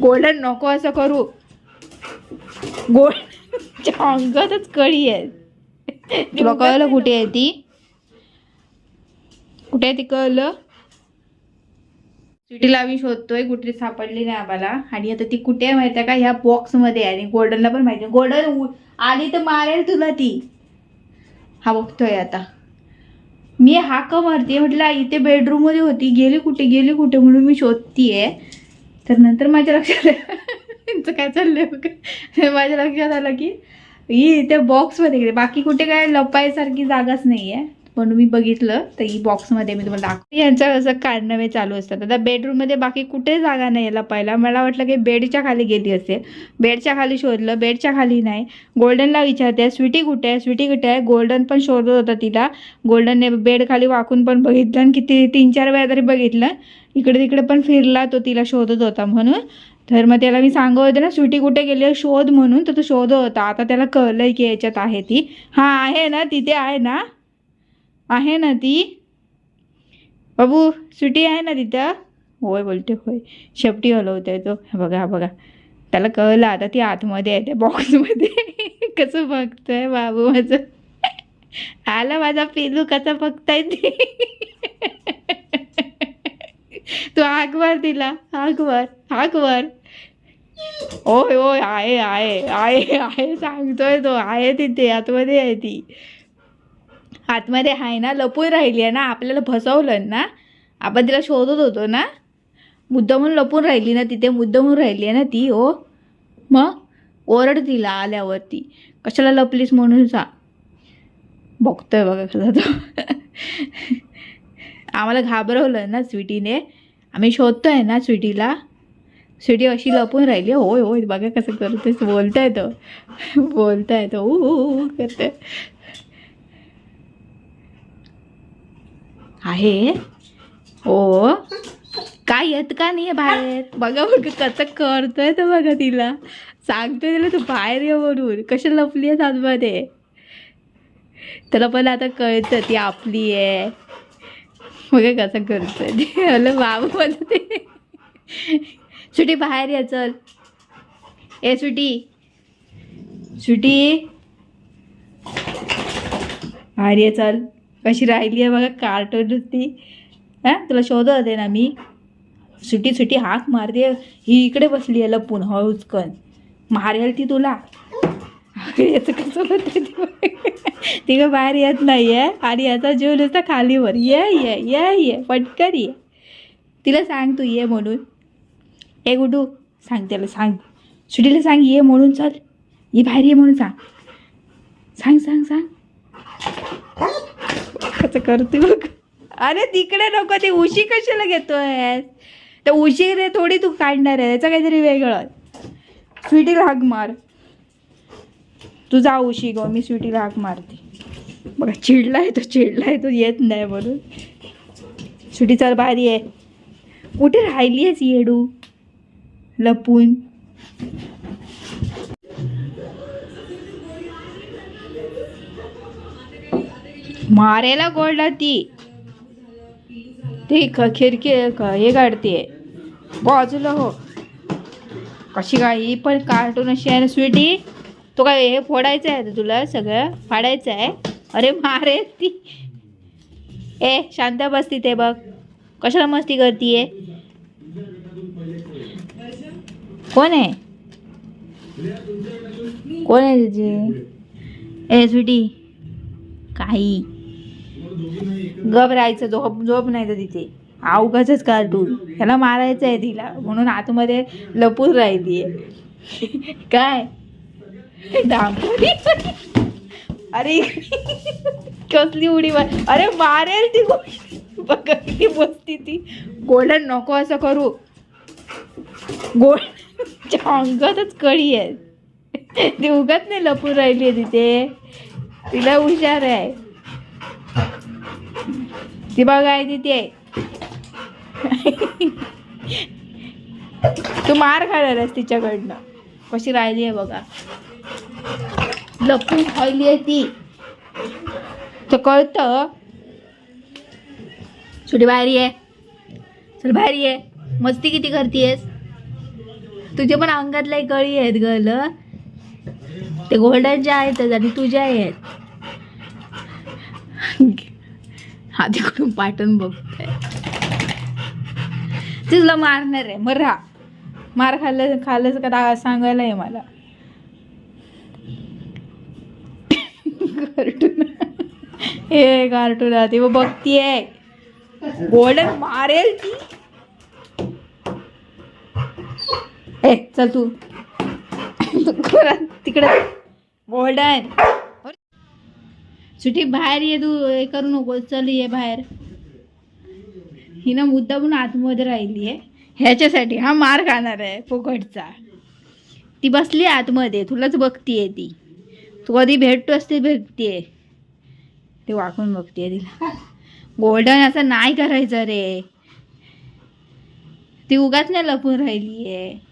Golden नको असं करू. गोल्ड अंगातच कळी आहे. तुला कळलं कुठे आहे ती? कुठे आहे ती कळलं? स्वीटीला आम्ही शोधतोय कुठे सापडली नाही आम्हाला. आणि आता ती कुठे आहे माहिती आहे का? ह्या बॉक्समध्ये आहे. आणि गोल्डनला पण माहिती गोल्डन आली तर मारेल तुला ती. हा बघतोय आता. मी हाक मारते. म्हटलं इथे बेडरूममध्ये होती. गेली कुठे? गेली कुठे? म्हणून मी शोधतीये. तर नंतर माझ्या लक्षात आलं. यांचं काय चाललंय बघ. माझ्या लक्षात आलं की ही इथे बॉक्समध्ये गेले. बाकी कुठे काय लपायसारखी जागाच नाही आहे म्हणून मी बघितलं तर ही बॉक्समध्ये मी तुम्हाला दाखव यांचं असं काढणवे चालू असतात आता बेडरूममध्ये बाकी कुठे जागा नाही याला पाहिला मला वाटलं की बेडच्या खाली गेली असेल. बेडच्या खाली शोधलं बेडच्या खाली नाही. गोल्डनला विचारते स्वीटी कुठे आहे? स्वीटी कुठे आहे? गोल्डन पण शोधत होता तिला. गोल्डनने बेड खाली वाकून पण बघितलं आणि किती तीन चार वेळा तरी बघितलं. इकडे तिकडे पण फिरला तो तिला शोधत होता म्हणून. तर मग त्याला मी सांगत होते ना स्वीटी कुठे गेली शोध म्हणून. तर तो शोधत होता. आता त्याला कळलंय की याच्यात आहे ती. हां आहे ना तिथे आहे ना? आहे ना ती? बाबू सुटी आहे ना तिथं? होय बोलते होय. शेपटी हलवतोय तो. बघा बघा. त्याला कळलं आता ती आतमध्ये आहे त्या बॉक्समध्ये कसं बघतोय बाबू माझं? आला माझा पेलू कसा बघताय ते? तू हाक दिला तिला. हाक ओय ओय आहे आहे आहे आहे. सांगतोय तो. आहे तिथे आतमध्ये आहे ती. आतमध्ये आहे ना लपून राहिली आहे ना आपल्याला फसवलं ना आपण तिला शोधत होतो ना मुद्दामून लपून राहिली ना तिथे मुद्दामून राहिली आहे ना ती हो. मग? ओरड तिला आल्यावरती. कशाला लपलीस म्हणून सा बघतोय बघा कसा तो. आम्हाला घाबरवलं ना स्वीटीने. आम्ही शोधतोय ना स्वीटीला. स्वीटी अशी लपून राहिली होय होय बघा कसं करतोय बोलताय तो. बोलताय तो ऊ करते ऊ करतोय आहे. ओ काय येत का नाही बाहेर? बघा बघा कसं करतोय तर बघा तिला. सांगतोय तिला तू बाहेर ये म्हणून. कशी लपली आहे आतमध्ये त्याला पण आता कळतं ती आपली आहे. बघा कसं करतोय ते. अलं बाबू ते. सुटी बाहेर ये चल. ए सुटी. सुटी. बाहेर ये चल. कशी राहिली आहे बघा कार्टून ती. हां? तुला शोधत होते ना मी. सुटी सुटी हाक मारते. ही इकडे बसली आहे लपून हो, हळूचकन मारेल ती तुला. याचं कसं होतं ती का बाहेर येत नाही आहे आणि याचा जीव नुसता खालीवर. ये ये ये ये पटकन ये. तिला सांग तू ये म्हणून. ए गुडू सांग त्याला सांग. सुटीला सांग ये म्हणून चल. ये बाहेर ये म्हणून सांग. सांग सांग सांग. कसं करते बघ. अरे तिकडे नको ती उशी कशाला घेतोय तर उशी रे थोडी तू काढणार आहे याचं काहीतरी वेगळं. स्वीटीला हाक मार. तू जा उशी गो मी स्वीटीला हाक मारते. बघा चिडलाय तो चिडलाय तो येत नाही म्हणून. स्वीटी चल भारी आहे. कुठे राहिली आहेस येडू? लपून. मारेला गोळला ती. ती ख- खिडकी हे काढते बाजूला हो. कशी काय ही पण कार्टून अशी आहे ना स्वीटी तो काय हे फोडायचं आहे आता तुला सगळं? फाडायचं आहे? अरे मारे ती. ए शांत बस तिथे बघ. कशाला मस्ती करतीये? कोण आहे? कोण आहे तुझी ए स्वीटी काही. गप राहायचं झोप झोप नाही तर तिथे. अवघाच कार्टून. ह्याला मारायचं आहे तिला. म्हणून आतमध्ये लपून राहिली आहे काय? डांबरी अरे कसली उडी मार अरे मारेल ती गोष्ट. बसती ती. गोल्डन नको असं करू. गोल्ड अंगातच कळी आहे. ती उगत नाही लपून राहिली आहे तिथे. तिला हुशार आहे. ती बघा आहे. तिथे तू मार खाणार आहेस तिच्याकडनं. कशी राहिली आहे बघा. लपून खायली आहे ती. तर कळतं. छोटी भारी आहे चल भारी आहे मस्ती किती करतीयस? तुझ्या पण अंगातल्या गळी आहेत गल ते गोल्डनच्या आहेत आणि तुझ्या आहेत. हा तिकडून पाठवून बघतोय? ते मारणार आहे मग राहा मार खाल्लं खाल्लं का दा- सांगायला आहे मला. कार्टून. हे कार्टून ती बघतीये. गोल्डन मारेल ती. ए चल तू. तिकडे. गोल्डन सुटी बाहेर ये तू हे करू नको चल ये बाहेर. हिनं मुद्दा पण आतमध्ये राहिली आहे. ह्याच्यासाठी हा मार खाणार आहे फुकटचा. ती बसली आतमध्ये तुलाच बघतीये ती. तू कधी भेटतो असते भेटतीये ते वाकून बघतीये तिला. गोल्डन असं नाही करायचं रे. ती उगाच नाही लपून राहिली आहे